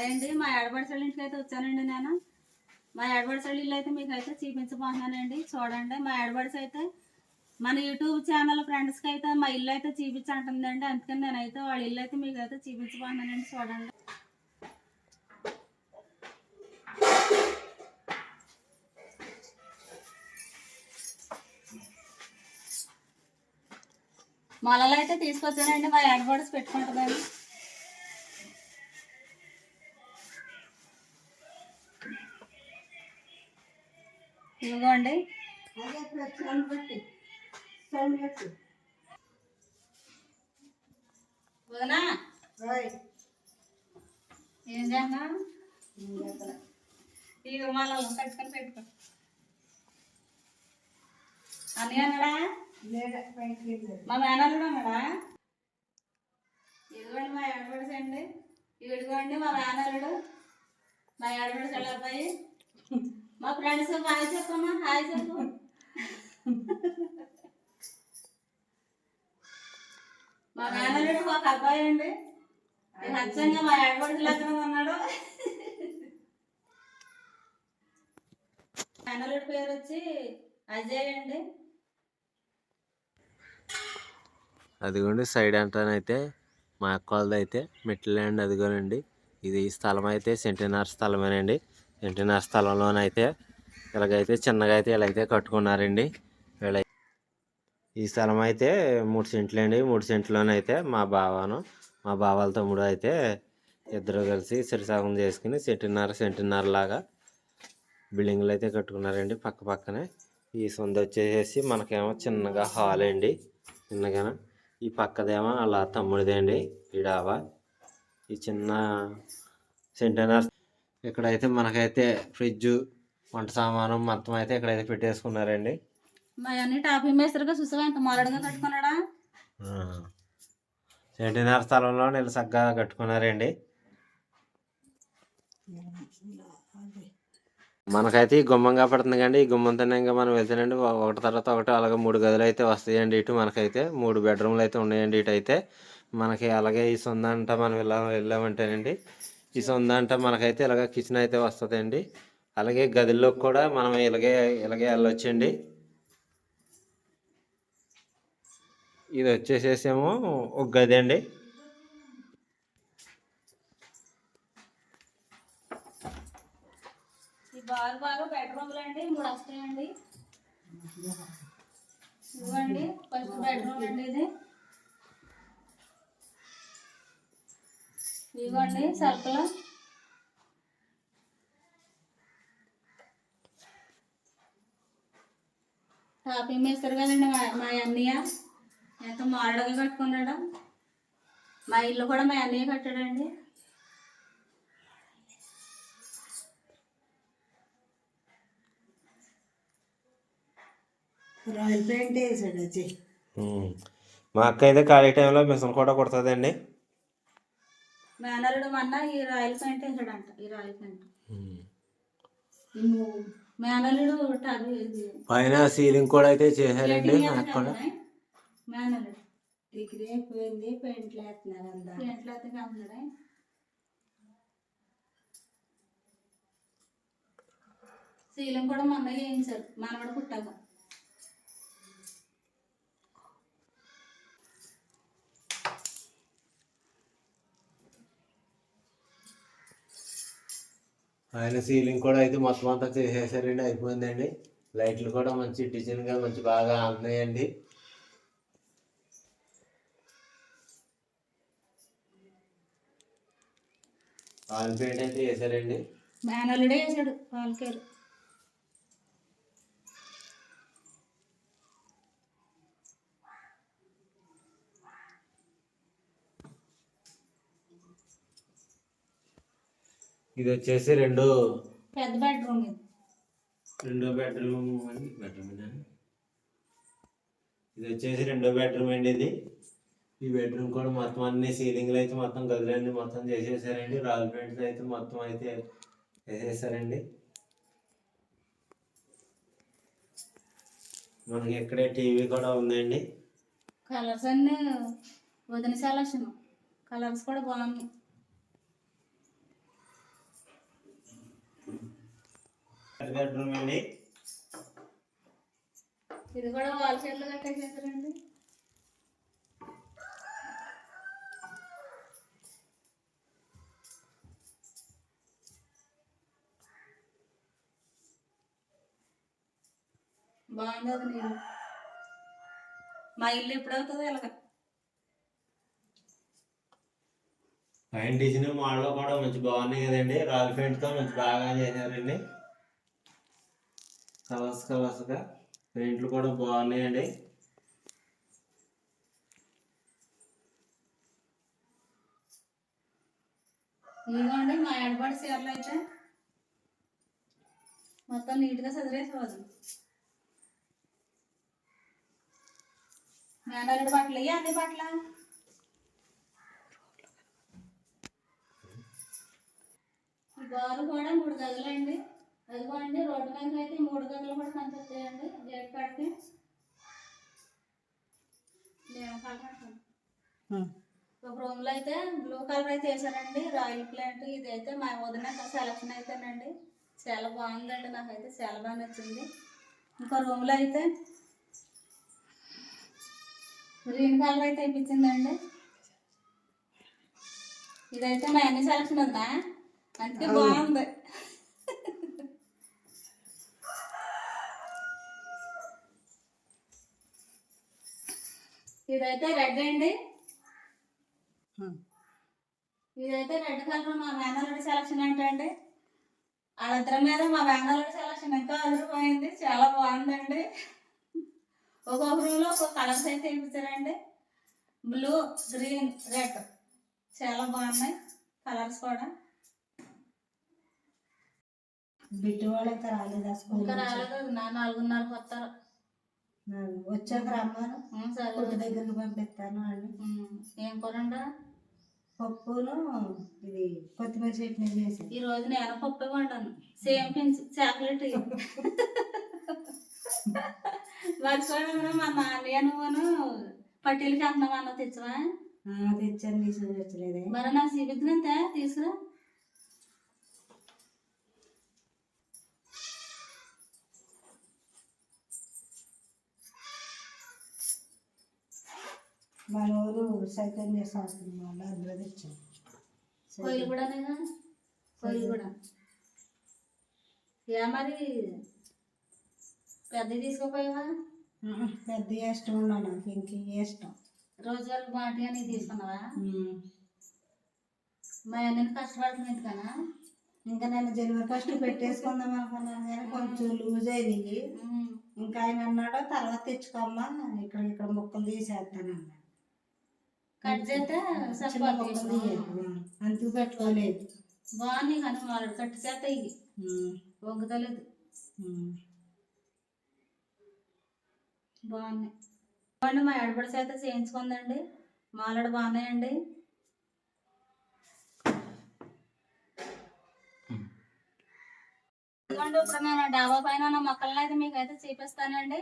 అయ్యండి మా ఏడబడిసళ్ళ ఇంటికి అయితే వచ్చానండి నేను. మా ఏడబడిసళ్ళ ఇల్లు అయితే మీకు అయితే చూపించబోతున్నానండి. చూడండి మా ఏడబడిసి అయితే మన యూట్యూబ్ ఛానల్ ఫ్రెండ్స్కి అయితే మా ఇల్లు అయితే చూపించంటుందండి. అందుకని నేనైతే వాళ్ళ ఇల్లు అయితే మీకు అయితే చూపించబోతున్నానండి. చూడండి. మొలలు అయితే తీసుకొచ్చానండి. మా ఎడబడిసి పెట్టుకుంటుందండి ఇదిగోండి. వదనా ఏం చేస్తున్నా ఇక మళ్ళీ కట్టుకొని పెట్టుకో. అన్నయ్య అన్నాడా మా మేనల్లుడు అన్నాడా ఇదిగోండి మా ఏడబడిసి అండి ఇదిగోండి మా మేనల్లుడు. మా ఏడబడిసి వాళ్ళ అబ్బాయి. మా ఫ్రెండ్స్ హాయ్ చెప్పమ్మా. హాయ్ చెప్పు. మా మేనల్లుడు ఒక అబ్బాయి అండి ఇక అచ్చంగా మా ఏడబడిసి లగ్నం ఉన్నాడు మేనల్లుడి పేరు వచ్చి అజయ్ అండి. అదిగోండి సైడ్ అంటానైతే మా అక్కలది అయితే మెట్ల ల్యాండ్ అదిగోనండి. ఇది స్థలం అయితే సెంటినార్ స్థలమేనండి. సెంటీనార్ స్థలంలోనైతే ఇలాగైతే చిన్నగా అయితే ఇలాగైతే కట్టుకున్నారండి. వీళ్ళ ఈ స్థలం అయితే మూడు సెంట్లు అండి మూడు సెంట్లోనైతే మా బావను మా బావాల తమ్ముడు అయితే ఇద్దరు కలిసి సిరిసాగం చేసుకుని సెంటున్నర సెంటున్నర లాగా బిల్డింగ్లు అయితే కట్టుకున్నారండి పక్క పక్కనే. ఈ సొంత వచ్చేసి మనకేమో చిన్నగా హాల్ అండి. చిన్నగా ఈ పక్కదేమో అలా తమ్ముడిదే అండి ఈ డాబా ఈ చిన్న సెంటున్నర ఇక్కడైతే మనకైతే ఫ్రిడ్జ్ వంట సామాను మొత్తం అయితే ఇక్కడైతే పెట్టేసుకున్నారండి. చూసావా ఎంత మొరడుగా కట్టుకున్నాడా? సెంటీనర్ స్థలంలో నేను చక్కగా కట్టుకున్నారండి. మనకైతే ఈ గుమ్మంగా పడుతుంది కండి. ఈ గుమ్మంతోనే ఇంకా మనం వెళ్తానండి ఒక- ఒకటి తర్వాత ఒకటి అలాగే మూడు గదులు అయితే వస్తాయండి ఇటు మనకైతే. మూడు బెడ్రూమ్లు అయితే ఉన్నాయండి ఇటు అయితే మనకి అలాగే ఈ సొందంట మనం వెళ్ళా వెళ్ళామంటేనండి ఈ సొందంట మనకైతే ఇలాగ కిచెన్ అయితే వస్తుందండి. అలాగే గదిలోకి కూడా మనం ఇలాగే ఇలాగే వెళ్ళొచ్చండి. ఇది వచ్చేసేసేమో ఒక గది అండి. ఈ బాగా బెడ్రూమ్లు అండి మూడు వస్తాయండి. ఇవ్వండి ఫస్ట్ బెడ్రూమ్ అండి ఇది. ఇవ్వండి సర్కలు. టాపింగ్ వేస్తారు కదండి మా మా అన్నయ్య. ఎంత మారడుగా కట్టుకున్నాడు. మా ఇల్లు కూడా మా అన్నయ్య కట్టాడండి. రాయల్ పెయింట్ వేసాడు వచ్చి ఉమ్. మా అక్క అయితే ఖాళీ టైంలో మిషన్ కూడా కుడుతుందండి. మేనల్లుడు మొన్న ఈ రాయల్ పెయింట్ వేసాడంట ఈ రాయల్ పెయింట్. మూ- ఇది. పైన సీలింగ్ కూడా అయితే చేశారండి మా అక్క కూడా. మేనల్లుడు? డిగ్రీ అయిపోయింది పెయింట్లు వేస్తున్నారు అందా ఎట్లా అయితే కాదున్నాడా సీలింగ్ కూడా మొన్న వేయించారు మనవడు పుట్టాక ఆయన సీలింగ్ కూడా అయితే మొత్తం అంతా చేసేసారండి అయిపోయిందండి. లైట్లు కూడా మంచి డిజైన్గా మంచి బాగా అందున్నాయండి ఆయిల్ పెయింట్ అయితే వేసారండి. మేనల్లుడే వేసాడు పాలకేరు ఇది వచ్చేసి రెండు పెద్ద బెడ్రూమ్ రెండో బెడ్రూమ్ బెడ్రూమ్ ఇది వచ్చేసి రెండో బెడ్రూమ్ అండి ఇది. ఈ బెడ్రూమ్ కూడా మొత్తం అన్ని సీలింగ్లు అయితే మొత్తం గదులన్నీ మొత్తం చేసేసారండి. రాల్ పెయింట్స్ అయితే మొత్తం అయితే వేసేసారండి మనకి ఇక్కడే టీవీ కూడా ఉందండి. కలర్స్ అన్నీ వదిన సెలక్షన్ కలర్స్ కూడా బాగున్నాయి. బెడ్రూమ్ అండి. ఇది కూడా వాల్ షేడ్లో కట్టేసేసారండి. బాగుంది అది నీళ్ళు మా ఇల్లు ఎప్పుడవుతుంది ఇలాగ పైన డిజైన్ మోడల్ కూడా మంచి బాగున్నాయి కదండి. రాయల్ పెయింట్తో మంచి బాగా చేశారండి. కలర్స్ కలర్స్గా పెయింట్లు కూడా బాగున్నాయండి. ఇదిగోండి మా ఎడబడి చీరలు అయితే మొత్తం నీట్గా చదివేసేవాడు మేనల్లుడు బట్టలు ఇయ్య అన్ని బట్టల? ఈ కూడా మూడు గదులండి. అదిగోండి రోడ్డు మీద అయితే మూడు గదులు కూడా కనిపిస్తాయండి గేట్ కడితే. ఒక రూమ్లో అయితే బ్లూ కలర్ అయితే వేసానండి రాయల్ ప్లాంట్ ఇది అయితే మా వదిన సెలక్షన్ అయితేనండి. చాలా బాగుందండి నాకైతే చాలా బాగా నచ్చింది. ఇంకో రూమ్లో అయితే గ్రీన్ కలర్ అయితే ఇప్పించిందండి ఇదైతే మా అన్ని సెలక్షన్ ఉందా? అందుకే బాగుంది. ఇదైతే రెడ్ అండి. ఇదైతే రెడ్ కలర్ మా మేనల్లుడి సెలక్షన్ ఏంటండి వాళ్ళిద్దరి మీద మా మేనల్లుడి సెలక్షన్ ఇంకా అదిరిపోయింది. చాలా బాగుందండి. ఒక్కొక్క రూమ్లో ఒక్కొక్క కలర్స్ అయితే ఇప్పించారండి బ్లూ గ్రీన్ రెడ్ చాలా బాగున్నాయి కలర్స్ కూడా. బిడ్డ వాళ్ళైతే రాలేదా స్కూల్ ఇంకా రాలేదు. నా నాలుగున్నరకు వస్తారు. వచ్చాక రమ్మను. సరే దగ్గరికి పంపిస్తాను అని ఏం కూరండా? పప్పును ఇది కొత్తిమీర చట్నీ చేసి ఈ రోజు నేను పప్పు వండాను. Same pinch chocolate. మర్చిపోయాను మా నాన్నయ్య నువ్వును పట్టీలు చేస్తున్నావు అన్న తెచ్చవా? తెచ్చాను తీసుకొచ్చలేదే మరి నాకు చూపిద్దంతే తీసుకురా. సైతం చేస్తాను వాళ్ళు అందులో తెచ్చాను కొయ్యలు కూడానేగా కొయ్యలు కూడా. ఏ మరి? పెద్ద తీసుకోపోయావా? పెద్ద ఇష్టం ఉన్నాను నాకు ఇంక ఇష్టం. రోజువారికి బాటి అని తీసుకున్నావా. మా అన్నని కష్టపడుతుంది కదా ఇంకా నేను జనవరి ఫస్ట్ పెట్టేసుకుందాం అనుకున్నాను కానీ కొంచెం లూజ్ అయినాయి. ఇంకా ఆయన అన్నాడు తర్వాత తెచ్చుకోమ్మా ఇక్కడ ఇక్కడ ముక్కలు తీసేస్తాను అన్నాడు కట్ చేస్తే పెట్టుకోలేదు. బాగుంది కానీ వాళ్ళు కట్ చేస్తే ఇవి. బాగున్నాయి మా ఎడబడి చేత చేయించుకుందండి. మాలాడు బాగున్నాయండి. ఇదిగోండి ఇప్పుడు నేను డాబా పైన ఉన్న మొక్కలను అయితే మీకు అయితే చూపిస్తానండి.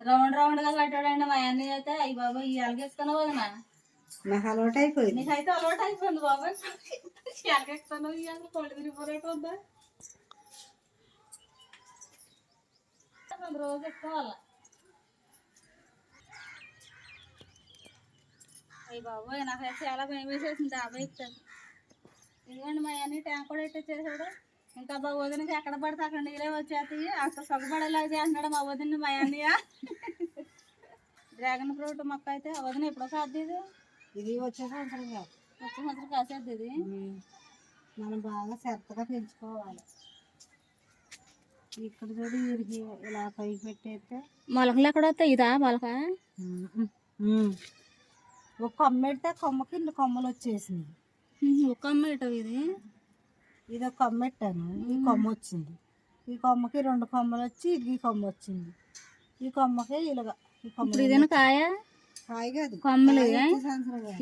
రౌండ్ రౌండ్గా కట్టాడండి మా అన్ని అయితే. అయ్యి బాబా ఈ ఎలగెత్తుకున్నావు వదినా నాకు అలవాటు అయిపోయింది. నీకైతే అలవాటు అయిపోయింది బాబా. ఎలగెత్తుకున్నావు ఇవాళ కొళ్ళు తిరిగిపోరేట ఉందా? రోజు ఎక్కువాలి. అయ్యి బాబోయ్ నాకైతే చాలా భయం వేసేసింది డాబా ఇస్తాను ఇదిగోండి మా అన్ని ట్యాంక్ కూడా ఇట్టేసాడు ఇంకా మా వదినకి ఎక్కడ పడితే అక్కడ నీళ్ళే వచ్చేస్తాయి. అంత సొగపడేలాగా అంటున్నాడు మా వదిన మా అన్నయ్య. డ్రాగన్ ఫ్రూట్ మొక్క అయితే వదిన ఎప్పుడో కాదు ఇది వచ్చే సంవత్సరం కాదు వచ్చే సంవత్సరం కాసేది ఇది. మనం బాగా శ్రద్ధగా పెంచుకోవాలి. ఇక్కడ చూడు ఇలా పైకి పెట్టేస్తే. మొలకలు ఎక్కడ వస్తాయి? ఇదా మొలక. ఒక కొమ్మ పెడితే కొమ్మకి ఇన్ని కొమ్మలు వచ్చేసినాయి. ఒక అమ్మాయిట ఇది? ఇది ఒక కొమ్మ పెట్టాను. ఈ కొమ్మ వచ్చింది. ఈ కొమ్మకి రెండు కొమ్మలు వచ్చి ఇది కొమ్మ వచ్చింది. ఈ కొమ్మకి ఇలాగ. ఈ కొమ్మ ఇదేనా కాయ? కొమ్మలు.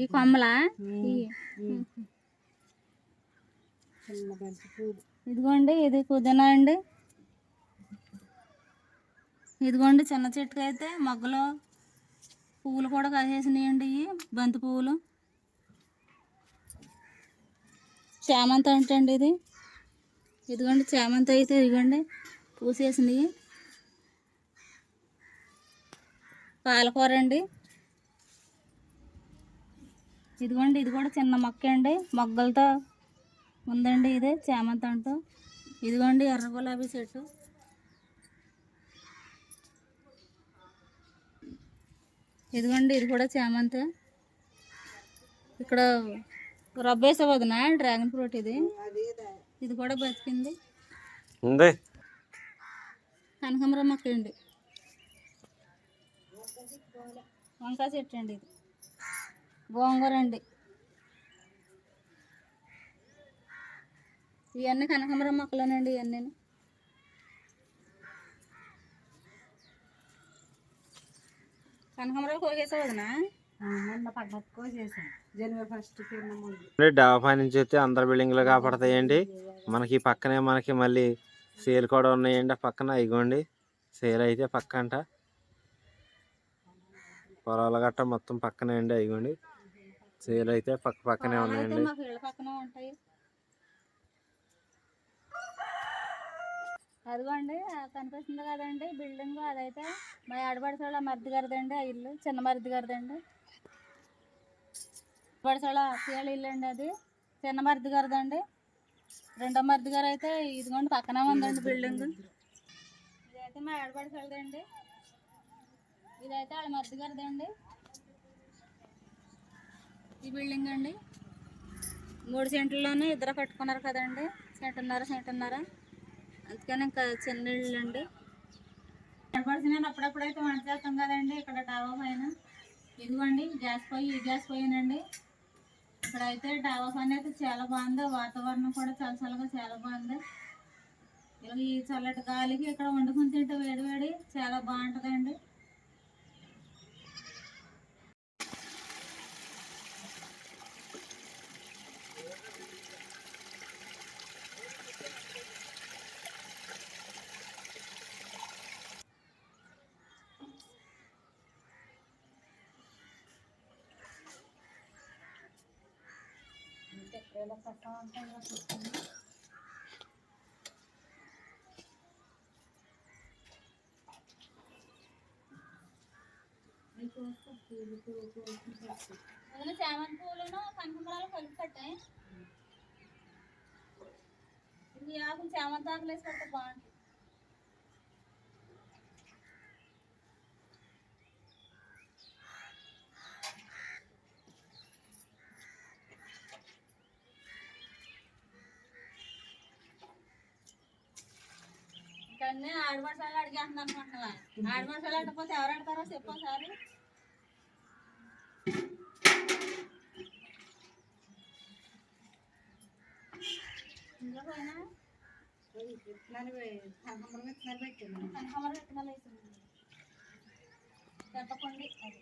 ఈ కొమ్మలా? ఇదిగోండి ఇది పుదీనా అండి. ఇదిగోండి చిన్న చెట్టుకి అయితే మొగ్గలు పువ్వులు కూడా కాసేసినాయండి ఇవి బంతి పువ్వులు. చామంతి అంటే అండి ఇది. ఇదిగోండి చామంతి అయితే ఇదిగోండి పూసేసినవి పాలకూర అండి. ఇదిగోండి ఇది కూడా చిన్న మొక్క అండి. మొగ్గలతో ఉందండి ఇది చామంతి అంటూ ఇదిగోండి ఎర్ర గులాబీ చెట్టు. ఇదిగోండి ఇది కూడా చామంతి. ఇక్కడ రబ్బేసే వదిన డ్రాగన్ ఫ్రూట్ ఇది. ఇది కూడా బతికింది. ఉంది. కనకాంబరం మొక్క అండి. వంకాయ చెట్టు అండి ఇది. గోంగూర అండి ఇవన్నీ కనకాంబరం మొక్కలేనండి ఇవన్నీ కనకాంబరాలు కోసేసావు వదినా? డెవలప్ నుంచి అయితే అందరు బిల్డింగ్లు కాపాడతాయండి మనకి పక్కనే మనకి మళ్ళీ సేల్ కూడా ఉన్నాయండి ఆ పక్కన. ఇగోండి సేల్ అయితే పక్క అంట పొలాల గట్ట మొత్తం పక్కనే అండి ఇగోండి. సేల్ అయితే పక్క పక్కనే ఉన్నాయండి అదిగోండి కనిపిస్తుంది కదండి బిల్డింగ్. అదైతే మా ఆడపడిసోళ్ళ మరిది గారిదండి ఆ ఇల్లు. చిన్న మరిది గారిదండి. పడిసోళ్ళ అత్తయ్యాల ఇల్లు అండి అది. చిన్న మరిది గారిదండి. రెండో మరిది గారు అయితే ఇదిగోండి పక్కనే ఉందండి బిల్డింగ్. ఇదైతే మా ఆడపడిసోళ్ళదండి ఇదైతే వాళ్ళ మరిది గారిదండి. ఈ బిల్డింగ్ అండి. మూడు సెంట్లలోనే ఇద్దరు కట్టుకున్నారు కదండి. సెంటున్నర సెంటున్నర. అందుకని ఇంకా చిన్న ఇల్లు అండి. నేను అప్పుడప్పుడైతే వంట చేస్తాం కదండి. ఇక్కడ డాబా పైన. ఇదిగోండి గ్యాస్ పొయ్యి ఈ గ్యాస్ పొయ్యినండి. ఇక్కడ అయితే డాబా పని అయితే చాలా బాగుంది. వాతావరణం కూడా చాలా చల్లగా చాలా బాగుంది. ఇలా ఈ చల్లటి గాలికి ఇక్కడ వండుకుని తింటే వేడి వేడి చాలా బాగుంటుందండి. అందులో చామంతి పూలను కనకాంబరాలు కలిపి కట్టాయి ఇది ఆకులు చామంతి ఆకులు వేసి కట్టే బాగుంటుంది. అనుకుంటున్నా ఎవరు అడతారో చెప్పు ఒకసారి. వేసింది. చెప్పకండి. అది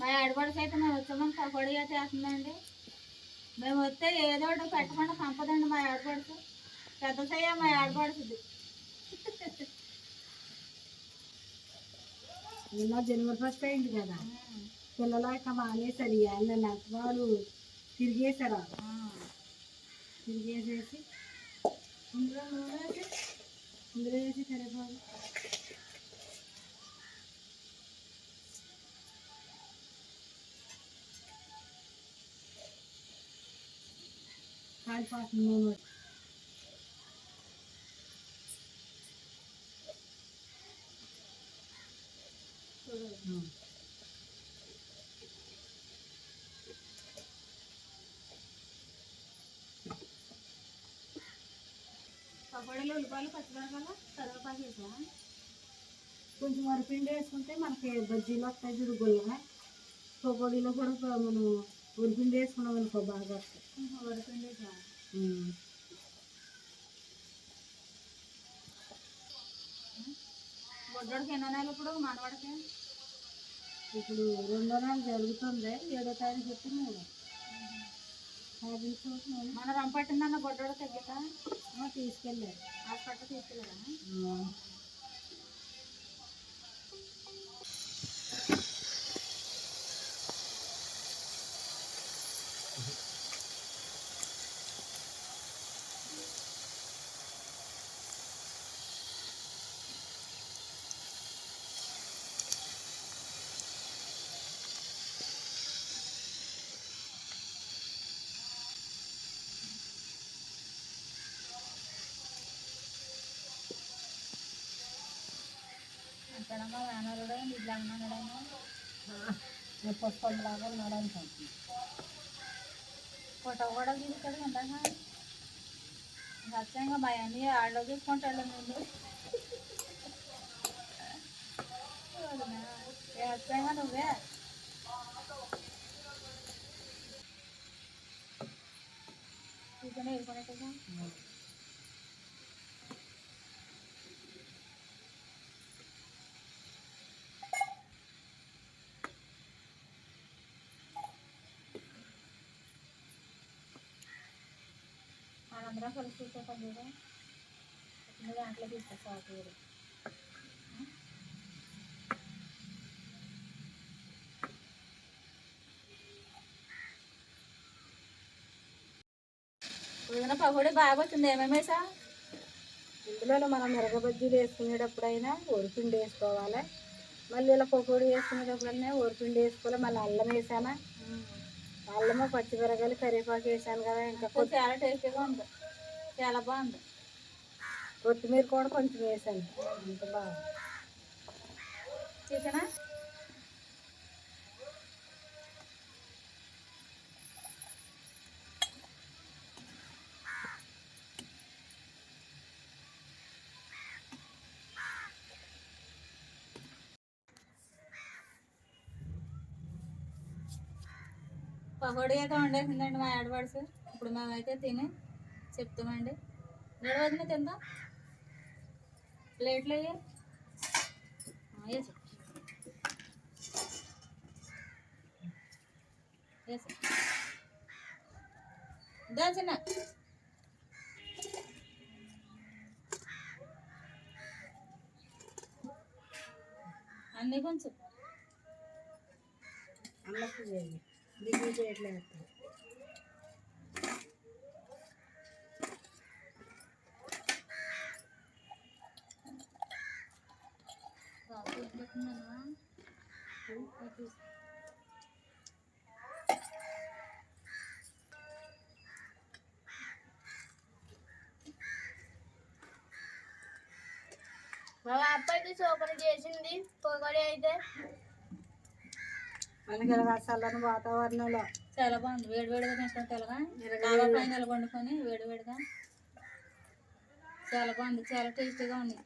మా ఆడపడికి అయితే మేము వచ్చామని పకోడీ అయితే వేస్తుందండి మేము వస్తే ఏదో ఒకటి పెట్టకుండా సంపదండి మా ఆడపడుచు. పెద్ద సయ్య మా ఆడపడుతుంది నిన్న జనవరి ఫస్ట్ అయింది కదా పిల్లలు ఇక మానేసారు ఇవాళ నచ్చవాళ్ళు తిరిగేసారు తిరిగేసేసి ఇందులో నూనె వేసి ఇందులో వేసి కరివేపాకు కాలిపోతుంది నూనె పకోడీలో ఉల్లిపాయలు పచ్చిమిరపకాయలు కరివేపాకు వేసా కొంచెం వరిపిండి వేసుకుంటే మనకి బజ్జీలు వస్తాయి చూడు గుల్లగా పకోడీలో కూడా ఒక మనం వరిపిండి వేసుకున్నాం అనుకో బాగా వస్తాయి. వరిపిండి వేసా ఉం. బొడ్డోడికి ఎన్నో నెలలు ఇప్పుడు? మనవాడికి? ఇప్పుడు రెండో నెల జరుగుతుంది. ఏడో తారీఖు చెప్పి మన రంపట్టిందన్న బొడ్డోడు తగ్గితా తీసుకెళ్ళారు హాస్పిటల్ తీసుకెళ్ళరా ఆ. అక్కడమ్మా వానరుడు ఇట్లా అన్నాడేమో పుష్పం లాగా ఉన్నాడు అనుకుంటున్నాను ఫోటో కూడా తీసుకొని ఇందాక సత్యంగా భయాన్ని ఆడలో తీసుకుంటాడు ముందు సత్యంగా నువ్వే తీసుకొని వెళ్ళిపోయినట్టుగా మనందరం కలిసి కూర్చోటం కదా చిన్న దాంట్లో వదిన పకోడీ బాగా వచ్చింది? ఏమేమి వేసా ఇందులో మనం మిరగబజ్జీలు వేసుకునేటప్పుడైనా ఒరిపిండి వేసుకోవాలి. మళ్ళీ ఇలా పకోడీ వేసుకునేటప్పుడైనా ఒరిపిండి వేసుకోవాలి. మళ్ళీ అల్లం వేసానా అల్లము పచ్చిమిరకాయలు కరివేపాకు వేసాను కదా ఇంకా చాలా టేస్టీగా ఉంది. చాలా బాగుంది. కొత్తిమీర కూడా కొంచెం వేసాను. అంత బాగా చికెనా పకోడీ అయితే వండేసిందండి మా ఆడపడుసు ఇప్పుడు మేమైతే తిని చెప్తామండి. ఏడు వదిన తిందా ప్లేట్లు అయ్యి? దాచిన అన్నీ కొంచెం. అన్నట్టు చేయండి. దిగులు చేయట్లేదు మా అబ్బాయికి సూపర్ చేసింది పొగడి అయితే. మనకి ఇలా చల్లని వాతావరణంలో. చాలా బాగుంది. వేడి వేడిగా తింటాం తెలగా. డాబా పైన నిలబడుకొని వేడి వేడిగా. చాలా బాగుంది. చాలా టేస్టీగా ఉంది.